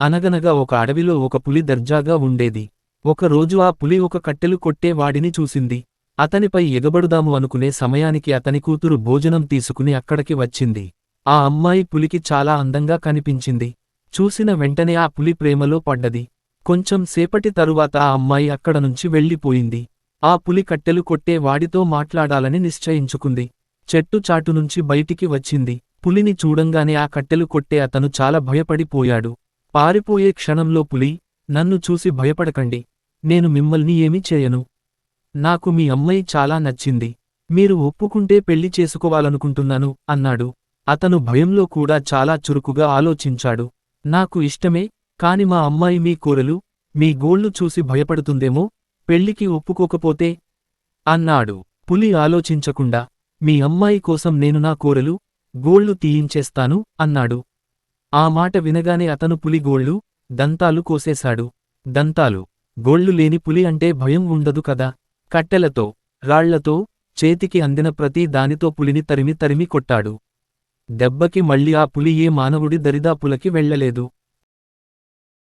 అనగనగా ఒక అడవిలో ఒక పులి దర్జాగా ఉండేది. ఒకరోజు ఆ పులి ఒక కట్టెలు కొట్టే వాడిని చూసింది. అతనిపై ఎగబడుదాము అనుకునే సమయానికి అతని కూతురు భోజనం తీసుకుని అక్కడికి వచ్చింది. ఆ అమ్మాయి పులికి చాలా అందంగా కనిపించింది. చూసిన వెంటనే ఆ పులి ప్రేమలో పడ్డది. కొంచెం సేపటి తరువాత ఆ అమ్మాయి అక్కడ నుంచి వెళ్ళిపోయింది. ఆ పులి కట్టెలు కొట్టే వాడితో మాట్లాడాలని నిశ్చయించుకుంది. చెట్టు చాటు నుంచి బయటికి వచ్చింది. పులిని చూడంగానే ఆ కట్టెలు కొట్టే అతను చాలా భయపడిపోయాడు. పారిపోయే క్షణంలో పులి నన్ను చూసి భయపడకండి నేను మిమ్మల్ని ఏమీ చేయను. నాకు మీ అమ్మాయి చాలా నచ్చింది మీరు ఒప్పుకుంటే పెళ్ళి చేసుకోవాలనుకుంటున్నాను అన్నాడు. అతను భయంలో కూడా చాలా చురుకుగా ఆలోచించాడు. నాకు ఇష్టమే కాని మా అమ్మాయి మీ కూరలు మీ గోళ్ళు చూసి భయపడుతుందేమో పెళ్ళికి ఒప్పుకోకపోతే అన్నాడు. పులి ఆలోచించకుండా మీ అమ్మాయి కోసం నేను నా కూరలు గోళ్ళు తీయించేస్తాను అన్నాడు. ఆ మాట వినగానే అతను పులిగోళ్ళు దంతాలు కోసేశాడు. దంతాలు. గోళ్ళు లేని పులి అంటే భయం ఉండదు కదా? కట్టెలతో రాళ్ళతో చేతికి అందిన ప్రతి దానితో పులిని తరిమి తరిమి కొట్టాడు. దెబ్బకి మళ్ళీ ఆ పులి ఏ మానవుడి దరిదాపులకి వెళ్ళలేదు.